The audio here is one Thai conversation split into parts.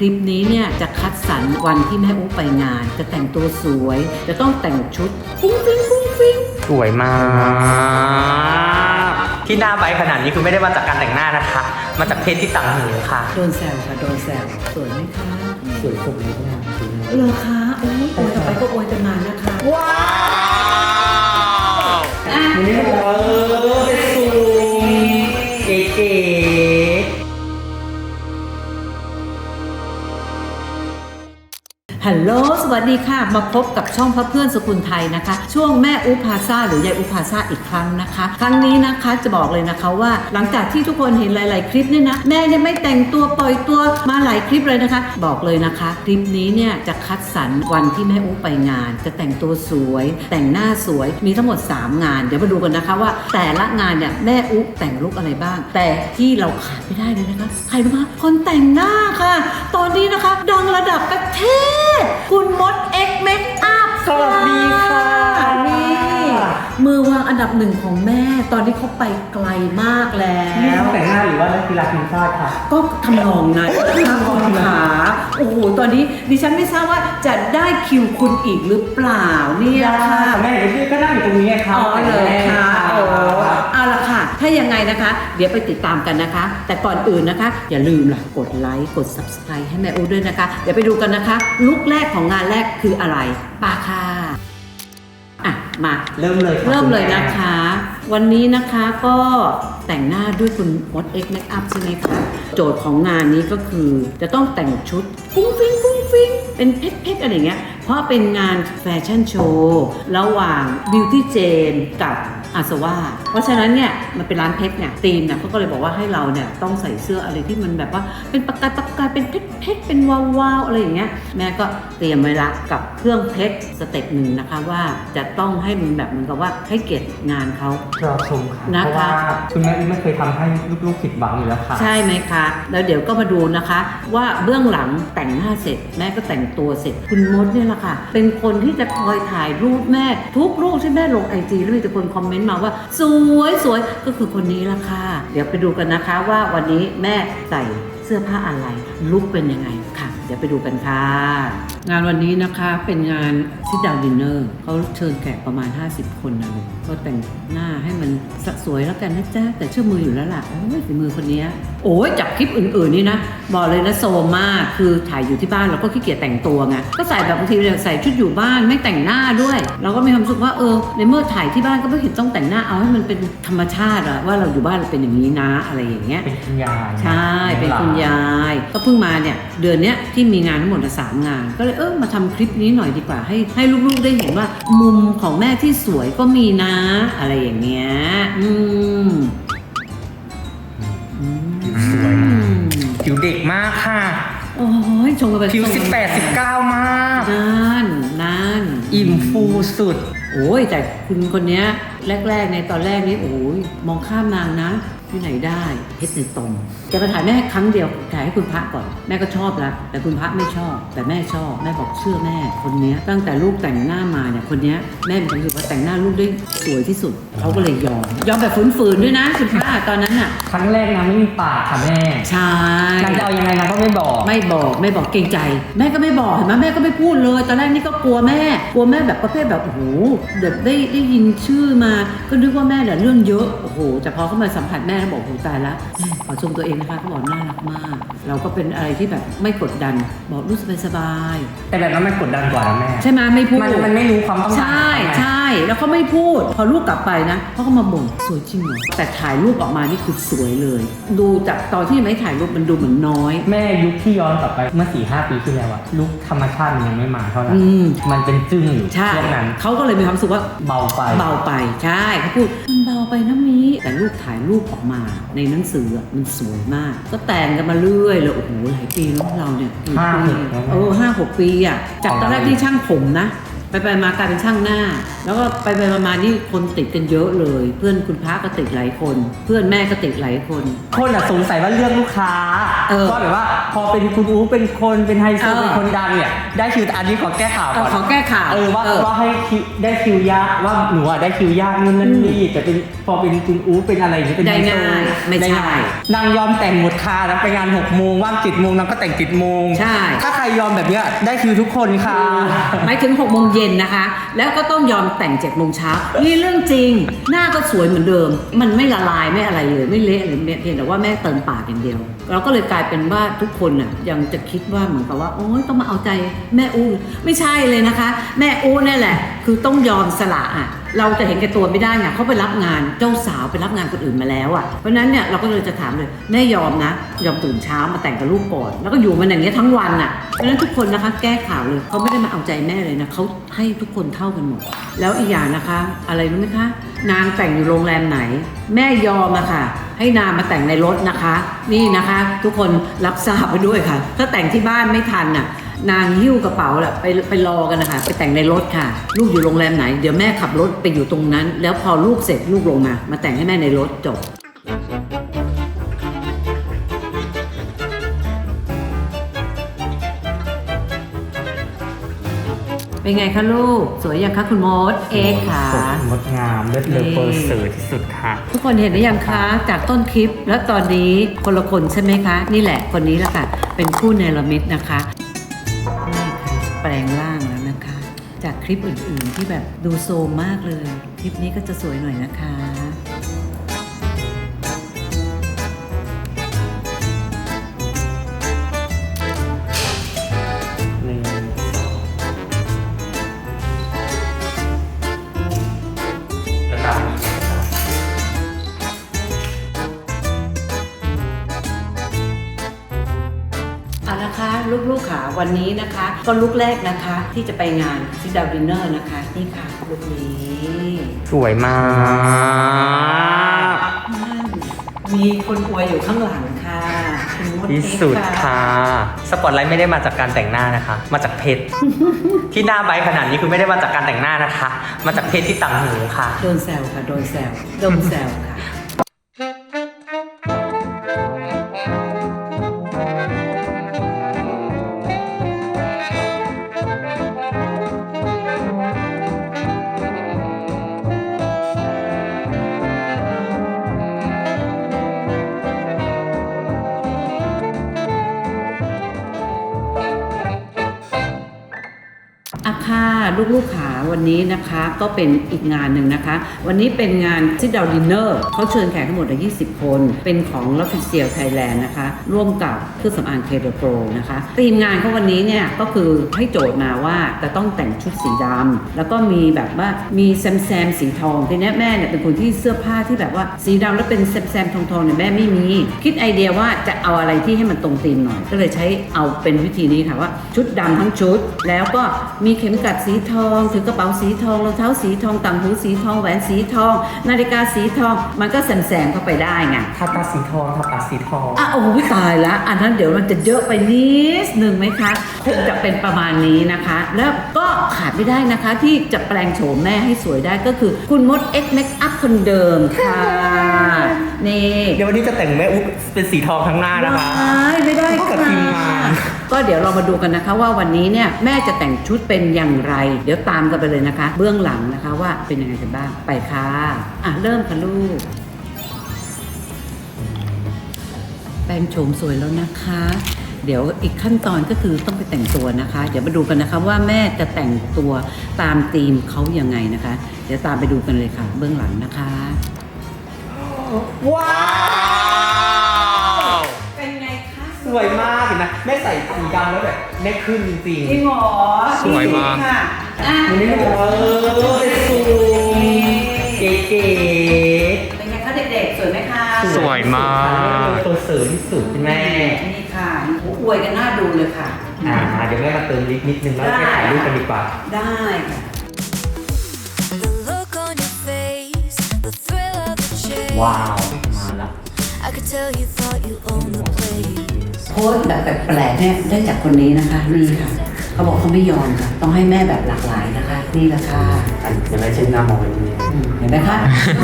คลิปนี้เนี่ยจะคัดสรรวันที่แม่อุ๊ไปงาน จะแต่งตัวสวย จะต้องแต่งชุดฟุ้งฟิ้งฟุ้งฟิ้งสวยมาก ที่หน้าไบขนาดนี้คือไม่ได้มาจากการแต่งหน้านะคะ มาจากเพศที่ต่างหูค่ะ โดนแซวค่ะ โดนแซวสวยไหมคะสวยสมเลยนะเหรอคะโอ้ยโอยต่อไปก็โอยกันมานะคะ ว้าวอะนี่เออเป็นซูมเก๋ ฮัลโหลสวัสดีค่ะ มาพบกับช่องพระเพื่อนสกุลไทยนะคะ ช่วงแม่อุพาซาหรือยายอุพาซาอีกครั้งนะคะ ครั้งนี้นะคะจะบอกเลยนะคะว่า หลังจากที่ทุกคนเห็นหลาย ๆ คลิปเนี่ยนะแม่เนี่ยไม่แต่งตัวปล่อยตัวมาหลายคลิปเลยนะคะ บอกเลยนะคะ คลิปนี้เนี่ยจะคัดสรรวันที่แม่อุไปงาน จะแต่งตัวสวย แต่งหน้าสวยมีทั้งหมด 3 งาน เดี๋ยวมาดูกันนะคะว่า แต่ละงานเนี่ยแม่อุแต่งลุกอะไรบ้าง แต่ที่เราขาดไม่ได้เลยนะคะใครรู้ไหมคนแต่งหน้าค่ะ ตอนนี้นะคะ ดังระดับประเทศคุณมดเอ็กเมคอัพสวัสดีค่ะ นี่ มือวางอันดับหนึ่งของแม่ ตอนนี้เขาไปไกลมากแล้นี่วแต่งหน้าหรือว่านักกีฬาทีมชาติค่ะก็ทำนองนั้นค่ะคุณขาโอ้โหตอนนี้ดิฉันไม่ทราบว่าจะได้คิวคุณอีกหรือเปล่าเนี่ยค่ะแม่เดี๋ยวก็นั่งอยู่ตรงนี้ไงครัอ๋อเลยค่ะโอ้เอาละค่ะ ถ้ายังไงนะคะ เดี๋ยวไปติดตามกันนะคะ แต่ก่อนอื่นนะคะ อย่าลืมล่ะกดไลค์กด subscribe ให้แม่อูด้วยนะคะ เดี๋ยวไปดูกันนะคะ ลุกแรกของงานแรกคืออะไรปาค่ะ อะมาเริ่มเลยค่ะเริ่มเลยณแนะคะ วันนี้นะคะก็แต่งหน้าด้วยคุณมดเอ็กเมคอัพใช่ไหมคะโจทย์ของงานนี้ก็คือจะต้องแต่งชุดฟุ้งฟิ้งฟุ้งฟิ้งเป็นเพชรๆอะไรอย่างเงี้ยเพราะเป็นงานแฟชั่นโชว์ ระหว่างบิวตี้เจนกับ อาสวาเพราะฉะนั้นเนี่ยมันเป็นร้านเพชรเนี่ยธีมเนี่ยเขาก็เลยบอกว่าให้เราเนี่ยต้องใส่เสื้ออะไรที่มันแบบว่าเป็นประกายประกายเป็นเพชรเพชรเป็นวาววาวอะไรอย่างเงี้ยแม่ก็เตรียมไว้ละกับเครื่องเพชรสเต็ปหนึ่งนะคะว่าจะต้องให้มันแบบเหมือนกับว่าให้เกียรติงานเขา รอชมค่ะนะคะเพราะว่าคุณแม่ไม่เคยทำให้ลูกๆผิดหวังอยู่แล้วค่ะ ใช่ไหมคะ แล้วเดี๋ยวก็มาดูนะคะ ว่าเบื้องหลังแต่งหน้าเสร็จ แม่ก็แต่งตัวเสร็จคุณมดเนี่ยแหละค่ะ เป็นคนที่จะคอยถ่ายรูปแม่ ทุกรูปที่แม่ลงไอจีแล้วมีแต่คนคอมเมนต์มาว่า สวยสวยก็คือคนนี้ละค่ะ เดี๋ยวไปดูกันนะคะว่าวันนี้แม่ใส่เสื้อผ้าอะไรลุคเป็นยังไงค่ะ เดี๋ยวไปดูกันค่ะงานวันนี้นะคะเป็นงานซิดดาวดินเนอร์เขาเชิญแขกประมาณ 50 คนนะลูกก็แต่งหน้าให้มันสะสวยแล้วกันนะจ๊ะแต่เชื่อมืออยู่แล้วล่ะโอ้ยฝีมือคนเนี้ยโอ้ยจากคลิปอื่นๆนี่นะ บอกเลยนะโซมมากคือถ่ายอยู่ที่บ้านเราก็ขี้เกียจแต่งตัวไงก็ใส่แบบบางทีเนี่ยใส่ชุดอยู่บ้านไม่แต่งหน้าด้วย เราก็มีความรู้สึกว่าเออในเมื่อถ่ายที่บ้านก็ไม่เห็นต้องแต่งหน้าเอาให้มันเป็นธรรมชาติอะว่าเราอยู่บ้านเราเป็นอย่างนี้นะอะไรอย่างเงี้ยเป็นคุณยายใช่เป็นคุณยาย ก็เพิ่งมาเนี่ยเดือนเนี้ยที่มีงานทั้งหมดอะสามงานก็เลยเออมาทำคลิปนี้หน่อยดีกว่าให้ให้ลูกๆได้เห็นว่า มุมของแม่ที่สวยก็มีนะ อะไรอย่างเงี้ยอืมอืมสวยมากผิวเด็กมากค่ะโอ้ยชงกันไปผิวส่ง18 19มากนั่นนั่นอิ่มฟูสุด โอ้ยแต่คุณคนเนี้ย แรกๆ ในตอนแรกนี้โอ้ยมองข้ามนางนะที่ไหนได้เพชรในตรงจะมาถ่ายแม่ครั้งเดียวถ่ายให้คุณพระก่อน แม่ก็ชอบแล้วแต่คุณพระไม่ชอบ แต่แม่ชอบแม่บอกเชื่อแม่ คนเนี้ยตั้งแต่ลูกแต่งหน้ามาเนี่ยคนเนี้ยแม่มีความรู้สึกว่าแต่งหน้าลูกได้สวยที่สุดเขาก็เลยยอมยอมแบบฝืนๆด้วยนะคุณพระตอนนั้นน่ะครั้งแรกนะไม่มีปากค่ะแม่ใช่นางจะเอายังไงนางก็ไม่บอก ไม่บอกไม่บอกเกรงใจ แม่ก็ไม่บอกเห็นไหมแม่ก็ไม่พูดเลย ตอนแรกนี่ก็กลัวแม่ กลัวแม่แบบประเภทแบบโอ้โหเด็กได้ได้ยินชื่อมาก็นึกว่าแม่เนี่ยเรื่องเยอะโอ้โหแต่พอเข้ามาสัมผัสแม่แล้วบอกโอ้โหตายละแม่ขอชมตัวเองนะคะเขาบอกน่ารักมาก เราก็เป็นอะไรที่แบบไม่กดดันบอกรู้สบายสบายแต่แบบนั้นมันกดดันกว่านะแม่ ๆใช่ไหมไม่พูดมันมันไม่รู้ความต้องการใช่ของเขาไงใช่ แล้วเขาไม่พูด พอลูกกลับไปนะเขาก็มาบ่นสวยจริงเหรอแต่ถ่ายรูปออกมานี่คือสวยเลย ดูจากตอนที่ยังไม่ถ่ายรูปมันดูเหมือนน้อย แม่ยุคที่ย้อนกลับไปเมื่อสี่ห้าปีที่แล้วอะลุคธรรมชาติมันยังไม่มาเท่าไหร่อืม มันเป็นจึ้งอยู่ใช่ช่วงนั้นเขาก็เลยมีความรู้สึกว่า เบาไป เบาไปใช่เขาพูดมันเบาไปนะมีแต่รูปถ่ายรูปออกมาในหนังสืออะมันสวยมาก ก็แต่งกันมาเรื่อยเลยโอ้โหหลายปีแล้วเราเนี่ยกี่ห้าปีหกแล้วนะ เออห้าหกปีอะจากตอนแรกที่ช่างผมนะ ไปไปมากลายเป็นช่างหน้า แล้วก็ไปไปมาๆนี่คนติดกันเยอะเลย เพื่อนคุณพระก็ติดหลายคน เพื่อนแม่ก็ติดหลายคน คนอะสงสัยว่าเลือกลูกค้าเออว่าแบบว่าพอเป็นคุณอู๋เป็นคนเป็นไฮโซเออเป็นคนดังเนี่ยได้คิวแต่อันนี้ขอแก้ข่าวเอก่ออนขอแก้ข่าวเออว่าเออว่าให้คิวได้คิวยากว่าหนูอะได้คิวยากนู่นนั่นนี่แต่เป็นพอเป็นคุณอู๋เป็นอะไรอย่างเงี้ยเป็นได้ไฮโซง่ายไม่ด้ใช่ง่ายนางยอมแต่งหมดคานะไปงานหกโมงว่างเจ็ดโมงนางก็แต่งเจ็ดโมงใช่ ถ้าใครยอมแบบเนี้ยได้คิวทุกคนค่ะ หมายถึง6กโมงเย็นเย็นนะคะ แล้วก็ต้องยอมแต่ง7จ็ดโมงเช้านี่เรื่องจริง หน้าก็สวยเหมือนเดิม มันไม่ละลายไม่อะไรเลย ไม่เละเลยเพียงแต่ว่าแม่เติมปากอย่างเดียว เราก็เลยกลายเป็นว่าทุกคนน่ะยังจะคิดว่าเหมือนกับว่าโอ๊ยต้องมาเอาใจแม่อู้ไม่ใช่เลยนะคะ แม่อู้เนี่ยแหละ คือต้องยอมสละอะเราจะเห็นแก่ตัวไม่ได้ไงเขาไปรับงานเจ้าสาวไปรับงานคนอื่นมาแล้วอะเพราะนั้นเนี่ยเราก็เลยจะถามเลยแม่ยอมนะ ยอมตื่นเช้ามาแต่งกับลูกก่อน แล้วก็อยู่มันอย่างเงี้ยทั้งวันอะเพราะฉะนั้นทุกคนนะคะแก้ข่าวเลยเขาไม่ได้มาเอาใจแม่เลยนะเขาให้ทุกคนเท่ากันหมดแล้วอีกอย่างนะคะ อะไรรู้ไหมคะ นางแต่งอยู่โรงแรมไหน แม่ยอมอะค่ะ ให้นางมาแต่งในรถนะคะ นี่นะคะ ทุกคนรับทราบไปด้วยค่ะ ถ้าแต่งที่บ้านไม่ทันน่ะ นางหิ้วกระเป๋าแหละไปไปรอกันนะคะ ไปแต่งในรถค่ะ ลูกอยู่โรงแรมไหน เดี๋ยวแม่ขับรถไปอยู่ตรงนั้น แล้วพอลูกเสร็จลูกลงมา มาแต่งให้แม่ในรถจบ เป็นไงคะลูก สวยยังคะคุณมดเอ็กซ์ค่ะงดงามเลิศเลอนี่เฟอร์เซอร์ที่สุดค่ะ ทุกคนเห็นหรือยังคะจากต้นคลิป แล้วตอนนี้คนละคนใช่ไหมคะ นี่แหละคนนี้แหละค่ะ เป็นคู่เนรมิตนะคะนี่ค่ะแปลงร่างแล้วนะคะ จากคลิปอื่นๆที่แบบดูโซมมากเลย คลิปนี้ก็จะสวยหน่อยนะคะ วันนี้นะคะ ก็ลุกแรกนะคะ ที่จะไปงานซิดาวดินเนอร์นะคะ นี่ค่ะลุกนี้สวยมาก มีคนอวยอยู่ข้างหลังค่ะคุณมดที่เอ็กซ์สุดค่ะ สปอตไลท์ไม่ได้มาจากการแต่งหน้านะคะ มาจากเพชร ที่หน้าใบขนาดนี้คือไม่ได้มาจากการแต่งหน้านะคะ มาจากเพชรที่ต่างหูค่ะ โดนแซวค่ะ โดนแซวโดนแซวค่ะ ลูกๆขา วันนี้นะคะก็เป็นอีกงานหนึ่งนะคะ วันนี้เป็นงานซิดดาวดินเนอร์เขาเชิญแขกทั้งหมด20 คน เป็นของ l o f i c i a l Thailand นะคะ ร่วมกับเครื่องสำอางเคเดโปรนะคะทีมงานเขาวันนี้เนี่ยก็คือให้โจทย์มาว่าจะต้องแต่งชุดสีดำแล้วก็มีแบบว่ามีแซมแซมสีทองทีนี้แม่เนี่ยเป็นคนที่เสื้อผ้าที่แบบว่าสีดำแล้วเป็นแซมแซมทองทองเนี่ยแม่ไม่มี คิดไอเดียว่าจะเอาอะไรที่ให้มันตรงธีมหน่อย ก็เลยใช้เอาเป็นวิธีนี้ค่ะว่าชุดดำทั้งชุด แล้วก็มีเข็มกัดสีทองถือกระเป๋าสีทองรองเท้าสีทองต่างหูสีทองแหวนสีทอง นาฬิกาสีทองมันก็แซมแซมเข้าไปได้ไงทาตาสีทองทาปากสีทองอะโอ้โหตายแล้วอันนั้นเดี๋ยวมันจะเยอะไปนิดหนึ่งไหมคะคงจะเป็นประมาณนี้นะคะ แล้วก็ขาดไม่ได้นะคะที่จะแปลงโฉมแม่ให้สวยได้ก็คือคุณมดเอ็กเมคอัพคนเดิมค่ะนี่เดี๋ยววันนี้จะแต่งแม่อุ๊บเป็นสีทองทั้งหน้านะคะว้ายไม่ได้เข้ากับค่ะทีมงานก็เดี๋ยวเรามาดูกันนะคะว่าวันนี้เนี่ยแม่จะแต่งชุดเป็นอย่างไร เดี๋ยวตามกันไปเลยนะคะ เบื้องหลังนะคะว่าเป็นยังไงกันบ้างไปค่ะอะเริ่มค่ะลูก แปลงโฉมสวยแล้วนะคะ เดี๋ยวอีกขั้นตอนก็คือต้องไปแต่งตัวนะคะ เดี๋ยวมาดูกันนะคะว่าแม่จะแต่งตัวตามธีมเขายังไงนะคะ เดี๋ยวตามไปดูกันเลยค่ะ เบื้องหลังนะคะ ว้าว เป็นไงคะสวยมากเห็นไหมแม่ใส่สีดำแล้วแบบแม่ขึ้นจริงจริงเหรอสวยมากค่ะ อะๆมันนี่แบบเออเป็นสูเก๋เป็นไงคะเด็กๆ สวยไหมคะๆสวยมาก ตัวเสริมที่สุดคุณแม่นี่ค่ะโอ้อวยกันน้าดูเลยค่ะ อ่าเดี๋ยวแม่มาเติมลิปนิดนึงแล้วแค่ถ่ายรูปกันดีกว่า ได้ค่ะ The look on your face, the thrill of the chase. ว้าว มาแล้ว I could tell you thought you owned the place. โพสต์แบบแปลกๆเนี่ยได้จากคนนี้นะคะ นี่ค่ะ เขาบอกเขาไม่ยอมค่ะต้องให้แม่แบบหลากหลายนะคะ นี่แหละค่ะอันเดี๋ยวแม่เช็ดหน้ามองไปที่นี่อืมเห็นไหมคะ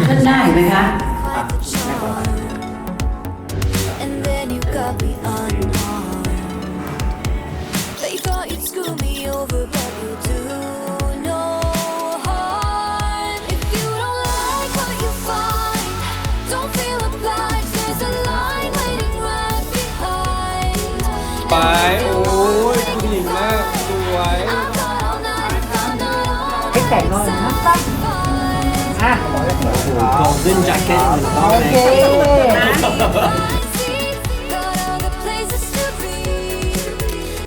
เชิดหน้าเห็นไหมคะ โกลเด้นแจ็คเก็ตเหมือนเขาโอเลยเค Got other places to be.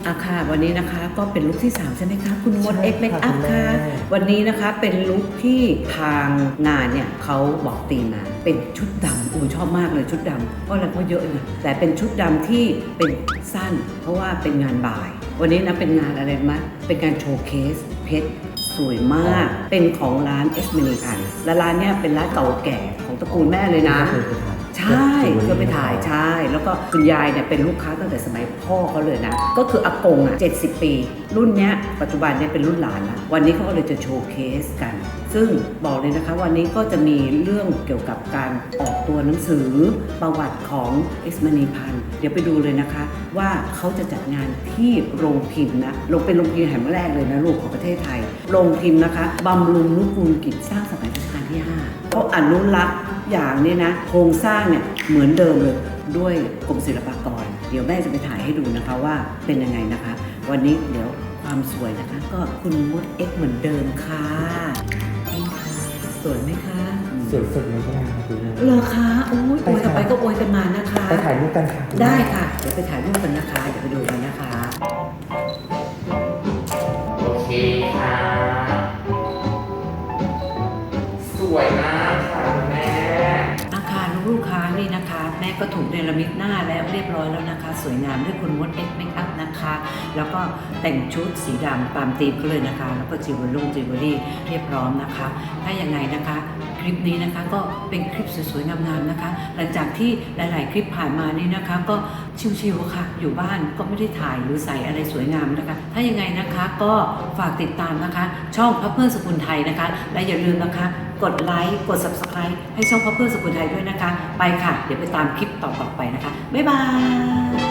อะค่ะ วันนี้นะคะก็เป็นลุคที่ 3 ใช่ไหมคะคุณมดเอ็กเมคอัพค่ะวันนี้นะคะเป็นลุคที่ทางงานเนี่ยเขาบอกตีมมาเป็นชุดดำอูชอบมากเลยชุดดำเพราะอะไรเพราะเยอะนะแต่เป็นชุดดำที่เป็นสั้น เพราะว่าเป็นงานบ่าย วันนี้นะเป็นงานอะไรมะเป็นการโชว์เคสเพชร สวยมาก เป็นของร้านเอสเมนีพัน และร้านเนี่ยเป็นร้านเก่าแก่ของตระกูลแม่เลยนะ ใช่เคยไปถ่ายใช่ แล้วก็คุณยายเนี่ยเป็นลูกค้าตั้งแต่สมัยพ่อเขาเลยนะ ก็คืออากงอะ70 ปี รุ่นเนี้ยปัจจุบันเนี่ยเป็นรุ่นหลานละวันนี้เขาก็เลยจะโชว์เคสกัน ซึ่งบอกเลยนะคะวันนี้ก็จะมีเรื่องเกี่ยวกับการออกตัวหนังสือประวัติของเอ็กซ์มณีพันธ์เดี๋ยวไปดูเลยนะคะ ว่าเขาจะจัดงานที่โรงพิมพ์นะลงเป็นโรงพิมพ์แห่งแรกเลยนะลูกของประเทศไทย โรงพิมพ์นะคะบำรุงนุกูลกิจสร้างสมัยรัชกาลที่5เขาอนุรักษ์อย่างเนี้นะโครงสร้างเนี่ยเหมือนเดิมเลยด้วยกรมศิลปากร เดี๋ยวแม่จะไปถ่ายให้ดูนะคะว่าเป็นยังไงนะคะ วันนี้เดี๋ยวความสวยนะคะ ก็คุณมดเอ็กเหมือนเดิมค่ะ วยไหมคะสวยสุดในที่งานครับคุณแม่เหรอคะโอ้ยอวยกันไปก็อวยกันมานะคะ ไปถ่ายรูปกันค่ะณแม่ได้ค่ะ เดี๋ยวไปถ่ายรูปกันนะคะ เดี๋ยวไปดูกันนะคะ ก็ถูกเนรมิตหน้าแล้วเรียบร้อยแล้วนะคะ สวยงามด้วยคุณมดเอ็กเมคอัพนะคะ แล้วก็แต่งชุดสีดำตามธีมก็เลยนะคะ แล้วก็จิวเวลรุ่งจิวเวลรี่เรียบร้อมนะคะ ถ้ายังไงนะคะคลิปนี้นะคะก็เป็นคลิปสวยๆงามๆนะคะ หลังจากที่หลาย ๆ คลิปผ่านมานี่นะคะ ก็ชิวๆค่ะ อยู่บ้านก็ไม่ได้ถ่ายหรือใส่อะไรสวยงามนะคะ ถ้ายังไงนะคะก็ฝากติดตามนะคะ ช่องพระเพื่อนสกุลไทยนะคะ และอย่าลืมนะคะ กดไลค์ กด subscribe ให้ช่องพ่อเพื่อนสกุลไทยด้วยนะคะ ไปค่ะ เดี๋ยวไปตามคลิปต่อๆไปนะคะ บ๊ายบาย